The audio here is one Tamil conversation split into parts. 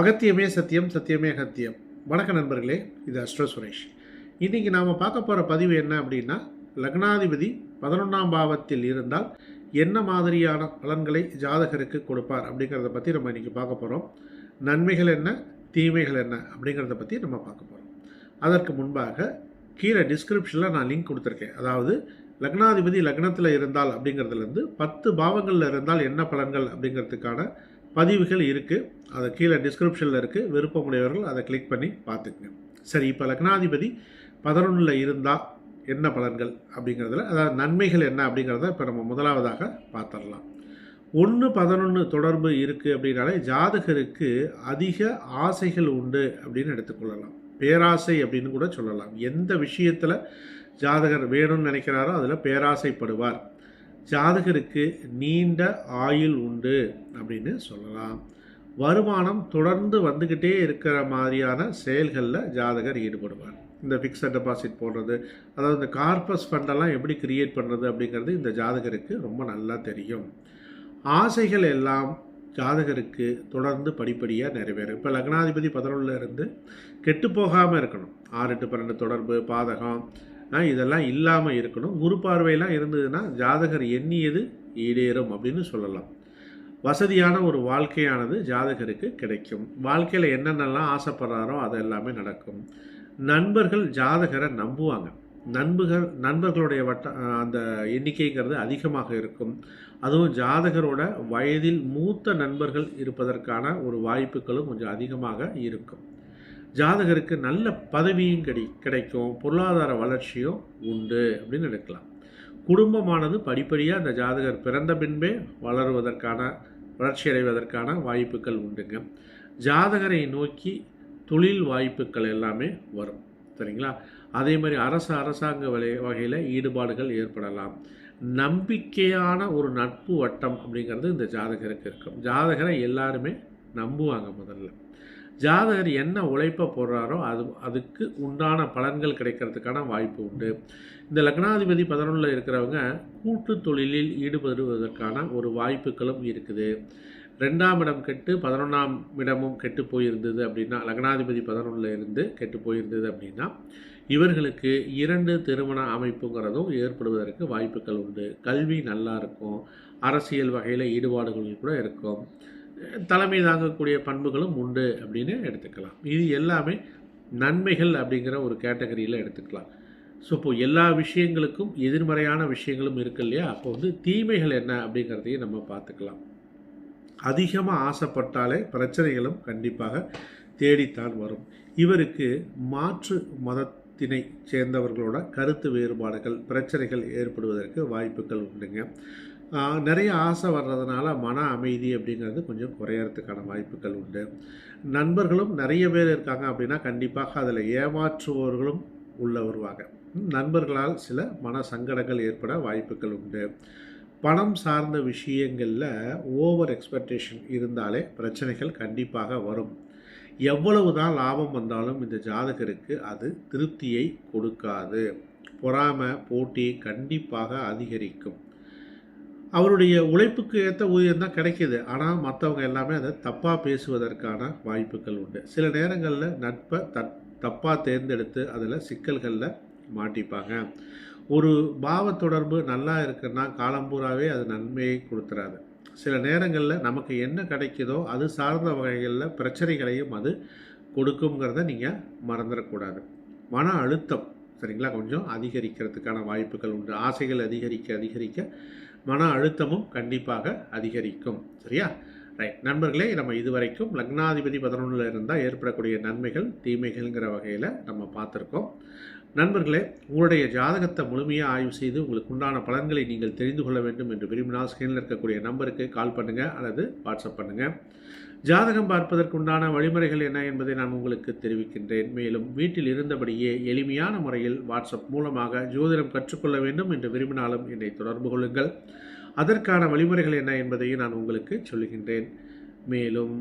அகத்தியமே சத்தியம் சத்தியமே அகத்தியம். வணக்க நண்பர்களே இது அஸ்ட்ரோ சுரேஷ். இன்றைக்கி நாம் பார்க்க போகிற பதிவு என்ன அப்படின்னா லக்னாதிபதி பதினொன்றாம் பாவத்தில் இருந்தால் என்ன மாதிரியான பலன்களை ஜாதகருக்கு கொடுப்பார் அப்படிங்கிறத பற்றி நம்ம இன்றைக்கி பார்க்க போகிறோம் நன்மைகள் என்ன தீமைகள் என்ன அப்படிங்கிறத பற்றி நம்ம பார்க்க போகிறோம் அதற்கு முன்பாக கீழே டிஸ்கிரிப்ஷனில் நான் லிங்க் கொடுத்துருக்கேன். அதாவது லக்னாதிபதி லக்னத்தில் இருந்தால் அப்படிங்கிறதுலேருந்து பத்து பாவங்களில் இருந்தால் என்ன பலன்கள் அப்படிங்கிறதுக்கான பதிவுகள் இருக்குது அதை கீழே டிஸ்கிரிப்ஷனில் இருக்குது விருப்பமுடையவர்கள் அதை கிளிக் பண்ணி பார்த்துக்குங்க. சரி இப்போ லக்னாதிபதி பதினொன்றில் இருந்தால் என்ன பலன்கள் அப்படிங்கிறதுல அதாவது நன்மைகள் என்ன அப்படிங்கிறத இப்போ நம்ம முதலாவதாக பார்த்துடலாம். ஒன்று பதினொன்று தொடர்பு இருக்குது அப்படின்னாலே ஜாதகருக்கு அதிக ஆசைகள் உண்டு அப்படின்னு எடுத்துக்கொள்ளலாம். பேராசை அப்படின்னு கூட சொல்லலாம். எந்த விஷயத்தில் ஜாதகர் வேணும்னு நினைக்கிறாரோ அதில் பேராசைப்படுவார். ஜாதகருக்கு நீண்ட ஆயுள் உண்டு அப்படின்னு சொல்லலாம். வருமானம் தொடர்ந்து வந்துக்கிட்டே இருக்கிற மாதிரியான செயல்களில் ஜாதகர் ஈடுபடுவார். இந்த ஃபிக்ஸட் டெபாசிட் போடுறது அதாவது இந்த கார்பஸ் ஃபண்டெல்லாம் எப்படி கிரியேட் பண்ணுறது அப்படிங்கிறது இந்த ஜாதகருக்கு ரொம்ப நல்லா தெரியும். ஆசைகள் எல்லாம் ஜாதகருக்கு தொடர்ந்து படிப்படியாக நிறைவேறும். இப்போ லக்னாதிபதி பதினொன்றில் இருந்து கெட்டு போகாமல் இருக்கணும். ஆறு எட்டு பன்னெண்டு தொடர்பு பாதகம் இதெல்லாம் இல்லாமல் இருக்கணும். குரு பார்வையெல்லாம் இருந்ததுன்னா ஜாதகர் எண்ணியது ஈடேறும் அப்படின்னு சொல்லலாம். வசதியான ஒரு வாழ்க்கையானது ஜாதகருக்கு கிடைக்கும். வாழ்க்கையில் என்னென்னலாம் ஆசைப்படுறாரோ அது எல்லாமே நடக்கும். நண்பர்கள் ஜாதகரை நம்புவாங்க. நண்பர்கள் நண்பர்களுடைய வட்ட அந்த எண்ணிக்கைங்கிறது அதிகமாக இருக்கும். அதுவும் ஜாதகரோட வயதில் மூத்த நண்பர்கள் இருப்பதற்கான ஒரு வாய்ப்புகளும் கொஞ்சம் அதிகமாக இருக்கும். ஜாதகருக்கு நல்ல பதவியும் கிடை கிடைக்கும் பொருளாதார வளர்ச்சியும் உண்டு அப்படின்னு எடுக்கலாம். குடும்பமானது படிப்படியாக அந்த ஜாதகர் பிறந்த பின்பே வளருவதற்கான வளர்ச்சி அடைவதற்கான வாய்ப்புகள் உண்டுங்க. ஜாதகரை நோக்கி தொழில் வாய்ப்புகள் எல்லாமே வரும் சரிங்களா? அதே மாதிரி அரசு அரசாங்க வகை வகையில் ஈடுபாடுகள் ஏற்படலாம். நம்பிக்கையான ஒரு நட்பு வட்டம் அப்படிங்கிறது இந்த ஜாதகருக்கு இருக்கும். ஜாதகரை எல்லாருமே நம்புவாங்க முதல்ல. ஜாதகர் என்ன உழைப்பை போடுறாரோ அது அதுக்கு உண்டான பலன்கள் கிடைக்கிறதுக்கான வாய்ப்பு உண்டு. இந்த லக்னாதிபதி பதினொன்றில் இருக்கிறவங்க கூட்டு தொழிலில் ஈடுபடுவதற்கான ஒரு வாய்ப்புகளும் இருக்குது. ரெண்டாம் இடம் கெட்டு பதினொன்றாம் இடமும் கெட்டு போயிருந்தது அப்படின்னா லக்னாதிபதி பதினொன்றில் இருந்து கெட்டு போயிருந்தது அப்படின்னா இவர்களுக்கு இரண்டு திருமண அமைப்புங்கிறதும் ஏற்படுவதற்கு வாய்ப்புகள் உண்டு. கல்வி நல்லா இருக்கும். அரசியல் வகையில் ஈடுபாடுகள் கூட இருக்கும். தலைமை தாங்கக்கூடிய பண்புகளும் உண்டு அப்படின்னு எடுத்துக்கலாம். இது எல்லாமே நன்மைகள் அப்படிங்கிற ஒரு கேட்டகரியில் எடுத்துக்கலாம். ஸோ இப்போது எல்லா விஷயங்களுக்கும் எதிர்மறையான விஷயங்களும் இருக்கு இல்லையா? அப்போ வந்து தீமைகள் என்ன அப்படிங்கிறதையும் நம்ம பார்த்துக்கலாம். அதிகமாக ஆசைப்பட்டாலே பிரச்சனைகளும் கண்டிப்பாக தேடித்தான் வரும். இவருக்கு மாற்று மதத்தினை சேர்ந்தவர்களோட கருத்து வேறுபாடுகள் பிரச்சனைகள் ஏற்படுவதற்கு வாய்ப்புகள் உண்டுங்க. நிறைய ஆசை வர்றதுனால மன அமைதி அப்படிங்கிறது கொஞ்சம் குறையறதுக்கான வாய்ப்புகள் உண்டு. நண்பர்களும் நிறைய பேர் இருக்காங்க அப்படின்னா கண்டிப்பாக அதில் ஏமாற்றுபவர்களும் உள்ள வருவாங்க. நண்பர்களால் சில மன சங்கடங்கள் ஏற்பட வாய்ப்புகள் உண்டு. பணம் சார்ந்த விஷயங்களில் ஓவர் எக்ஸ்பெக்டேஷன் இருந்தாலே பிரச்சனைகள் கண்டிப்பாக வரும். எவ்வளவு தான் லாபம் வந்தாலும் இந்த ஜாதகருக்கு அது திருப்தியை கொடுக்காது. பொறாமை போட்டி கண்டிப்பாக அதிகரிக்கும். அவருடைய உழைப்புக்கு ஏற்ற ஊதியம் தான் கிடைக்கிது. ஆனால் மற்றவங்க எல்லாமே அதை தப்பாக பேசுவதற்கான வாய்ப்புகள் உண்டு. சில நேரங்களில் நட்பை தட் தப்பாக தேர்ந்தெடுத்து அதில் சிக்கல்களில் மாட்டிப்பாங்க. ஒரு பாவ தொடர்பு நல்லா இருக்குன்னா காலம்பூராவே அது நன்மையை கொடுத்துறாது. சில நேரங்களில் நமக்கு என்ன கிடைக்குதோ அது சார்ந்த வகைகளில் பிரச்சனைகளையும் அது கொடுக்குங்கிறத நீங்கள் மறந்துடக்கூடாது. மன அழுத்தம் சரிங்களா? கொஞ்சம் அதிகரிக்கிறதுக்கான வாய்ப்புகள் உண்டு. ஆசைகள் அதிகரிக்க அதிகரிக்க மன அழுத்தமும் கண்டிப்பாக அதிகரிக்கும். சரியா? ரைட் நண்பர்களே நம்ம இதுவரைக்கும் லக்னாதிபதி பதினொன்றில் இருந்தால் ஏற்படக்கூடிய நன்மைகள் தீமைகள்ங்கிற வகையில் நம்ம பார்த்துருக்கோம். நண்பர்களே உங்களுடைய ஜாதகத்தை முழுமையாக ஆய்வு செய்து உங்களுக்கு உண்டான பலன்களை நீங்கள் தெரிந்து கொள்ள வேண்டும் என்று விரும்பினால் ஸ்க்ரீனில் இருக்கக்கூடிய நம்பருக்கு கால் பண்ணுங்கள் அல்லது வாட்ஸ்அப் பண்ணுங்கள் ஜாதகம் பார்ப்பதற்குண்டான வழிமுறைகள் என்ன என்பதை நான் உங்களுக்கு தெரிவிக்கின்றேன். மேலும் வீட்டில் இருந்தபடியே எளிமையான முறையில் வாட்ஸ்அப் மூலமாக ஜோதிடம் கற்றுக்கொள்ள வேண்டும் என்று விரும்பினாலும் என்னை தொடர்பு கொள்ளுங்கள். அதற்கான வழிமுறைகள் என்ன என்பதையும் நான் உங்களுக்கு சொல்லுகின்றேன். மேலும்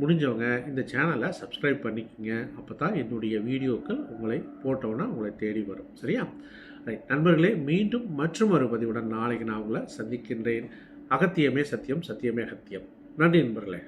முடிஞ்சவங்க இந்த சேனலை சப்ஸ்கிரைப் பண்ணிக்கோங்க. அப்போ தான் என்னுடைய வீடியோக்கள் உங்களை போட்டோன்னா உங்களை தேடி வரும். சரியா? ரைட் நண்பர்களே மீண்டும் மற்றும் ஒரு பதிவுடன் நாளைக்கு நான் உங்களை சந்திக்கின்றேன். அகத்தியமே சத்தியம் சத்தியமே அகத்தியம். நன்றி நண்பர்களே.